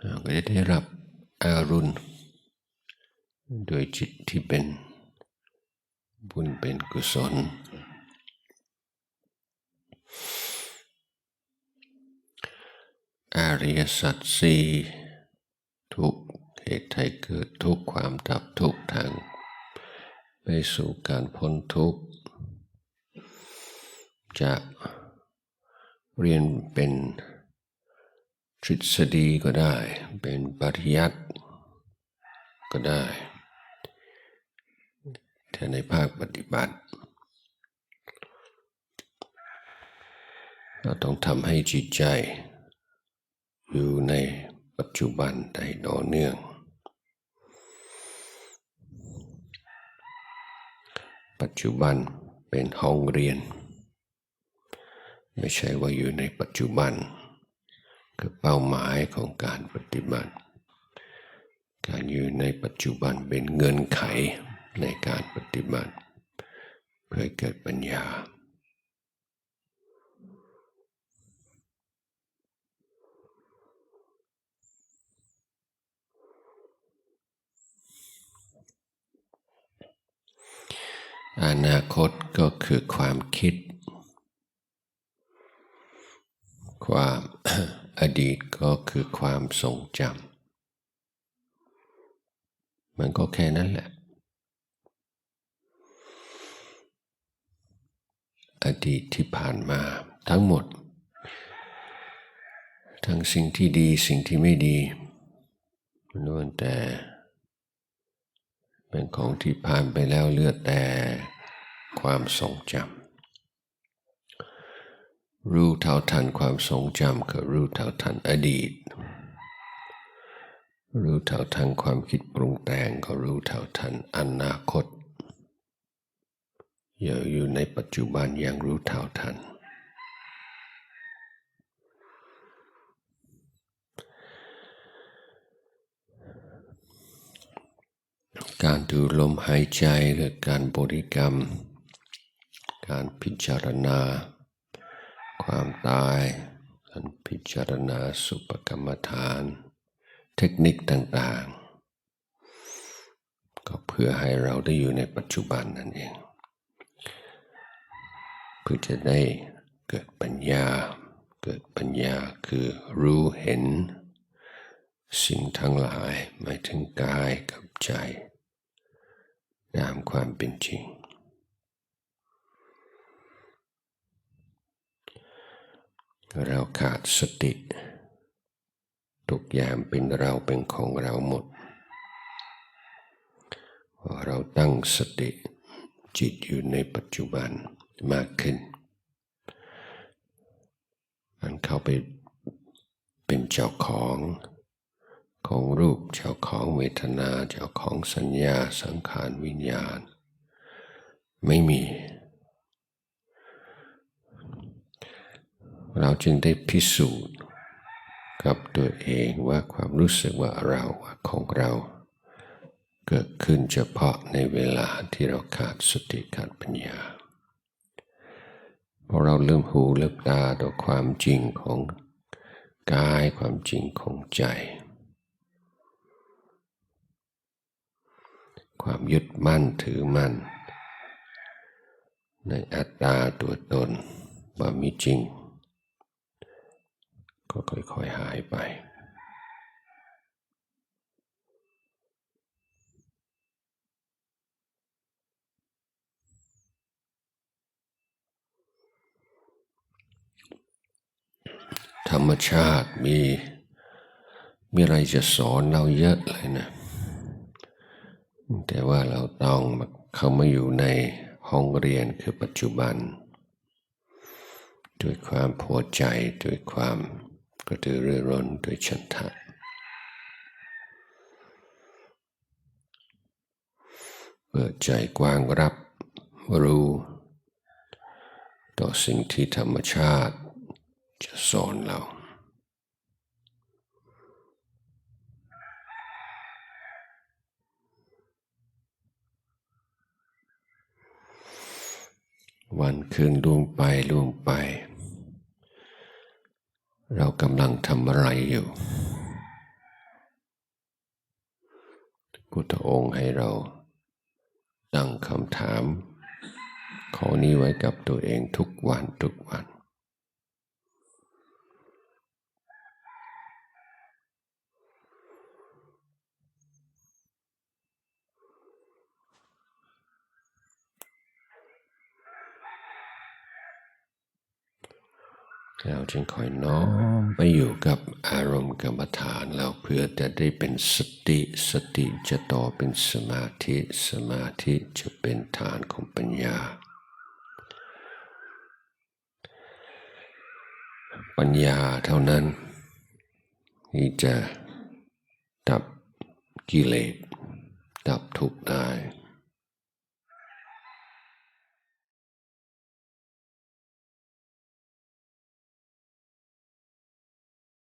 ก็จะได้รับอารุณ โดยจิตที่เป็นบุญเป็นกุศล อาริยสัจสี่ทุกเหตุให้เกิดทุกความดับทุกทาง ไปสู่การพ้นทุกข์ จะเรียนเป็น ทฤษฎีก็ได้ เป็นปริยัติก็ได้แต่ในภาคปฏิบัติ เราต้องทำให้จิตใจ อยู่ในปัจจุบันได้ต่อเนื่อง ปัจจุบันเป็นห้องเรียน ไม่ใช่ว่าอยู่ในปัจจุบัน คือเป้าหมายของการปฏิบัติ การอยู่ในปัจจุบันเป็นเงื่อนไขในการปฏิบัติ เพื่อเกิดปัญญาอนาคตก็คือความคิด ความ อดีตก็คือความทรงจำมันก็แค่นั้นแหละ อดีตที่ผ่านมาทั้งหมด ทั้งสิ่งที่ดีสิ่งที่ไม่ดีล้วนแต่เป็นของที่ผ่านไปแล้วเลือดแต่ความทรงจำ รู้เท่าทันความทรงจำคือรู้เท่าทันอดีต รู้เท่าทันความคิดปรุงแต่งก็รู้เท่าทันอนาคตอย่าอยู่ในปัจจุบันอย่างรู้เท่าทัน การดูลมหายใจหรือการบริกรรม การพิจารณา ความตายการพิจารณาสุปกรรมฐาน เทคนิคต่างๆ ก็เพื่อให้เราได้อยู่ในปัจจุบันนั่นเอง เพื่อจะได้เกิดปัญญา เกิดปัญญาคือรู้เห็น สิ่งทั้งหลายหมายถึงกายกับใจตามความเป็นจริง เราขาดสติ ทุกอย่างเป็นเราเป็นของเราหมด เราตั้งสติจิตอยู่ในปัจจุบันมากขึ้น มันเข้าไปเป็นเจ้าของของรูปเจ้าของเวทนาเจ้าของสัญญาสังขารวิญญาณ ไม่มี เราจึงได้พิสูจน์ กับตัวเองว่าความรู้สึกว่าเราของเราเกิดขึ้นเฉพาะในเวลาที่เราขาดสติขาดปัญญาพอเราเริ่มหูเริ่มตาต่อความจริงของกายความจริงของใจ ความยึดมั่นถือมั่น ในอัตตาตัวตนว่ามีจริง ก็ค่อยๆหายไป ธรรมชาติมี มีอะไรจะสอนเราเยอะเลยนะ แต่ว่าเราต้องเข้ามาอยู่ในห้องเรียนคือปัจจุบันด้วยความพอใจด้วยความ กระตือรือร้นด้วยฉันทะเปิดใจกว้างรับรู้ ต่อสิ่งที่ธรรมชาติจะสอนเราวันคืนล่วงไปล่วงไป เรากำลังทำอะไรอยู่ พุทธองค์ให้เราตั้งคำถามข้อนี้ไว้กับตัวเองทุกวันทุกวัน เราจึงคอยน้อมไปอยู่กับอารมณ์กรรมฐานแล้วเพื่อจะได้เป็นสติสติจะต่อเป็นสมาธิสมาธิจะเป็นฐานของปัญญา ปัญญาเท่านั้นที่จะดับกิเลสดับทุกข์ได้